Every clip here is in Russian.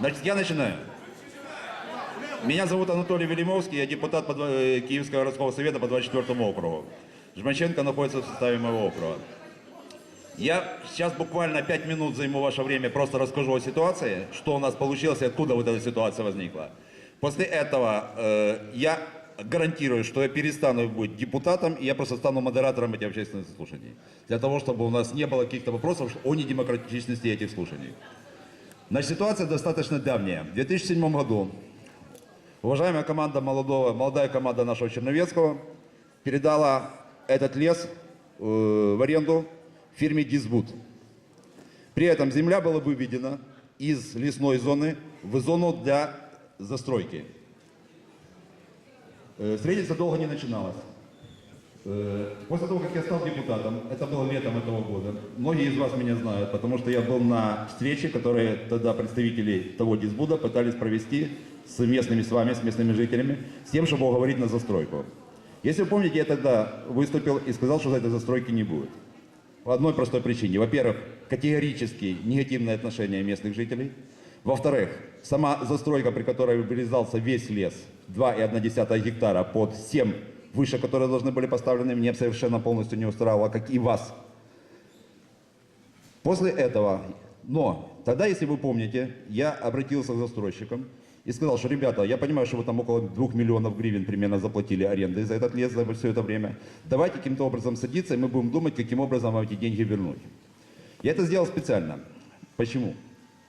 Значит, я начинаю. Меня зовут Анатолий Велимовский, я депутат э, Киевского городского совета по 24 округу. Жмаченко находится в составе моего округа. Я сейчас буквально 5 минут займу ваше время, просто расскажу о ситуации, что у нас получилось и откуда вот эта ситуация возникла. После этого э, я гарантирую, что я перестану быть депутатом, и я просто стану модератором этих общественных слушаний. Для того, чтобы у нас не было каких-то вопросов о недемократичности этих слушаний. Значит, ситуация достаточно давняя. В 2007 году уважаемая команда молодого, молодая команда нашего Черновецкого передала этот лес э, в аренду фирме Дисбуд. При этом земля была выведена из лесной зоны в зону для застройки. Э, Строительство долго не начиналось. Э, После того, как я стал депутатом, это было летом этого года, многие из вас меня знают, потому что я был на встрече, которые тогда представители того Дисбуда пытались провести с местными с вами, с местными жителями, с тем, чтобы уговорить на застройку. Если вы помните, я тогда выступил и сказал, что этой застройки не будет. По одной простой причине. Во-первых, категорически негативное отношение местных жителей. Во-вторых, сама застройка, при которой вырезался весь лес, 2,1 гектара под 7 выше, которые должны были поставлены, мне совершенно полностью не устраивало, как и вас. После этого, но тогда, если вы помните, я обратился к застройщикам и сказал, что, ребята, я понимаю, что вы там около 2 миллионов гривен примерно заплатили аренды за этот лес за все это время. Давайте каким-то образом садиться, и мы будем думать, каким образом вам эти деньги вернуть. Я это сделал специально. Почему?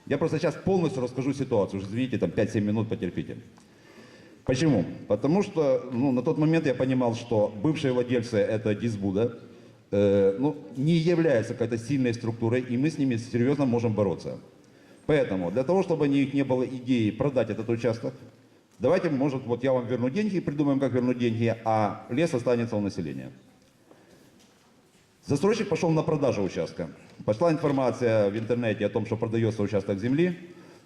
Я просто сейчас полностью расскажу ситуацию. Уж Извините, там 5-7 минут потерпите. Почему? Потому что ну, на тот момент я понимал, что бывшие владельцы этого дисбуда э, ну, не являются какой-то сильной структурой, и мы с ними серьезно можем бороться. Поэтому для того, чтобы у них не было идеи продать этот участок, давайте, может, вот я вам верну деньги, придумаем, как вернуть деньги, а лес останется у населения. Застройщик пошел на продажу участка. Пошла информация в интернете о том, что продается участок земли.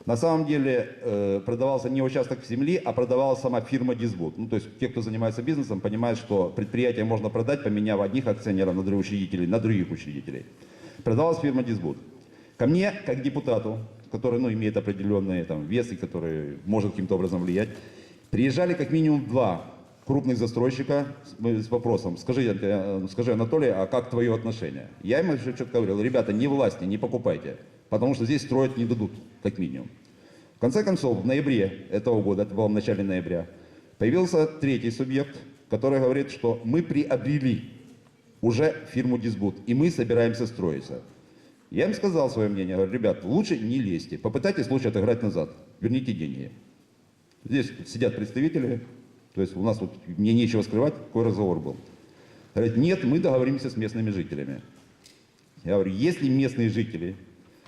На самом деле э, продавался не участок земли, а продавалась сама фирма Дисбуд. Ну, то есть те, кто занимается бизнесом, понимают, что предприятие можно продать, поменяв одних акционеров на других учредителей, на других учредителей. Продавалась фирма Дисбуд. Ко мне, как депутату, который ну, имеет определенные там, весы, который может каким-то образом влиять, приезжали как минимум два крупных застройщика с, с вопросом, скажи, э, скажи, Анатолий, а как твое отношение? Я им еще четко говорил, ребята, не власти, не покупайте, потому что здесь строить не дадут, как минимум. В конце концов, в ноябре этого года, это было в начале ноября, появился третий субъект, который говорит, что мы приобрели уже фирму Дисбуд, и мы собираемся строиться. Я им сказал свое мнение, говорю, ребят, лучше не лезьте, попытайтесь лучше отыграть назад, верните деньги. Здесь сидят представители, то есть у нас вот, мне нечего скрывать, какой разговор был. Говорят, нет, мы договоримся с местными жителями. Я говорю, если местные жители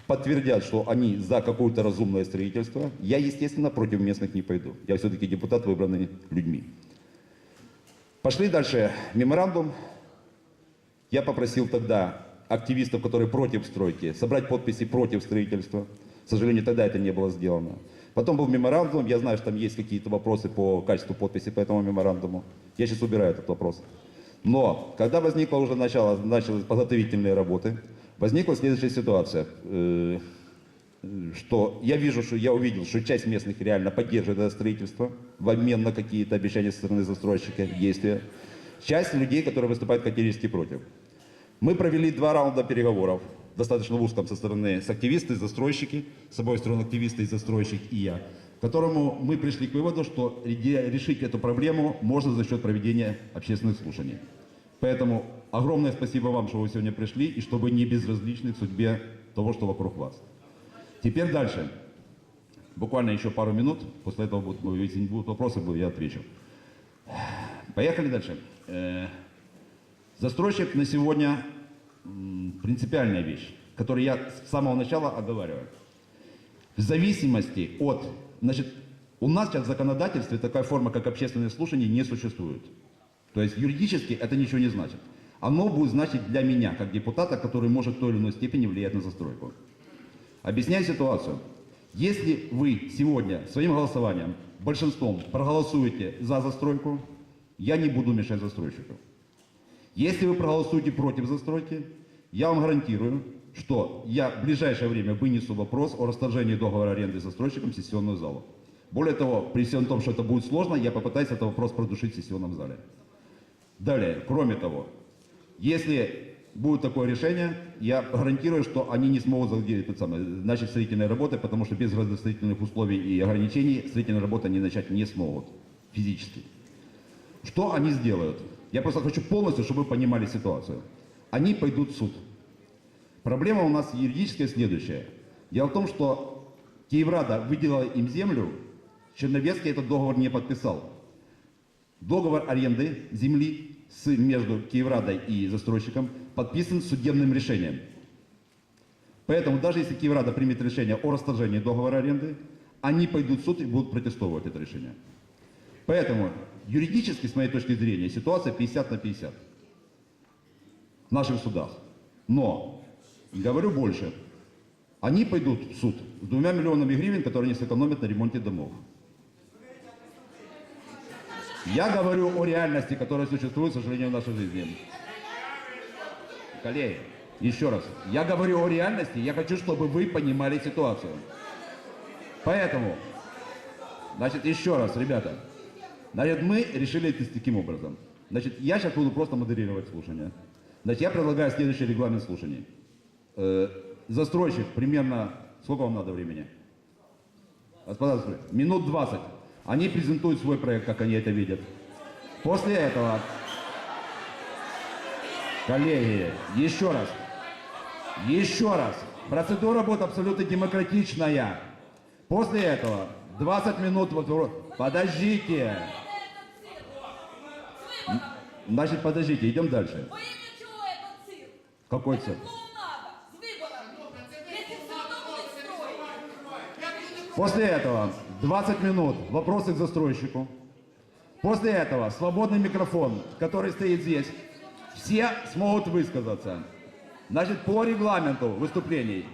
подтвердят, что они за какое-то разумное строительство, я, естественно, против местных не пойду. Я все-таки депутат, выбранный людьми. Пошли дальше. Меморандум. Я попросил тогда активистов, которые против стройки, собрать подписи против строительства. К сожалению, тогда это не было сделано. Потом был меморандум. Я знаю, что там есть какие-то вопросы по качеству подписи по этому меморандуму. Я сейчас убираю этот вопрос. Но, когда возникло уже начало, начались подготовительные работы, возникла следующая ситуация. Э, что я вижу, что я увидел, что часть местных реально поддерживает это строительство в обмен на какие-то обещания со стороны застройщика, действия. Часть людей, которые выступают категорически против. Мы провели два раунда переговоров, достаточно в узком со стороны с активисты, застройщики, с обоих сторон активисты и застройщик и я, к которому мы пришли к выводу, что решить эту проблему можно за счет проведения общественных слушаний. Поэтому огромное спасибо вам, что вы сегодня пришли и что вы не безразличны к судьбе того, что вокруг вас. Теперь дальше. Буквально еще пару минут, после этого будут, если не будут вопросы, я отвечу. Поехали дальше. Э, Застройщик на сегодня принципиальная вещь, которую я с самого начала оговариваю. В зависимости от, значит, у нас сейчас в законодательстве такая форма, как общественное слушание, не существует. То есть юридически это ничего не значит. Оно будет значить для меня, как депутата, который может в той или иной степени влиять на застройку. Объясняю ситуацию. Если вы сегодня своим голосованием, большинством проголосуете за застройку, я не буду мешать застройщику. Если вы проголосуете против застройки, я вам гарантирую, что я в ближайшее время вынесу вопрос о расторжении договора аренды застройщиком в сессионную залу. Более того, при всем том, что это будет сложно, я попытаюсь этот вопрос продушить в сессионном зале. Далее, кроме того, если будет такое решение, я гарантирую, что они не смогут начать строительные работы, потому что без градостроительных условий и ограничений строительные работы они начать не смогут физически. Что они сделают? Я просто хочу полностью, чтобы вы понимали ситуацию. Они пойдут в суд. Проблема у нас юридическая следующая. Дело в том, что Киеврада выделила им землю, Черновецкий этот договор не подписал. Договор аренды земли с, между Киеврадой и застройщиком подписан судебным решением. Поэтому даже если Киеврада примет решение о расторжении договора аренды, они пойдут в суд и будут протестовывать это решение. Поэтому юридически, с моей точки зрения, ситуация 50 на 50 в наших судах. Но, говорю больше, они пойдут в суд с двумя миллионами гривен, которые они сэкономят на ремонте домов. Я говорю о реальности, которая существует, к сожалению, в нашей жизни. Коллеги, еще раз, я говорю о реальности, я хочу, чтобы вы понимали ситуацию. Поэтому, значит, еще раз, ребята, значит, мы решили это таким образом. Значит, я сейчас буду просто модерировать слушание. Значит, я предлагаю следующий регламент слушаний. Э, застройщик примерно, сколько вам надо времени? Господа, минут 20. Они презентуют свой проект, как они это видят. После этого, коллеги, еще раз, еще раз, процедура будет абсолютно демократичная. После этого 20 минут, вот, подождите, значит, подождите, идем дальше. Какой цирк? клоунада с выборами. Если все равно будет строить. После этого 20 минут вопросы к застройщику. После этого свободный микрофон, который стоит здесь. Все смогут высказаться. Значит, по регламенту выступлений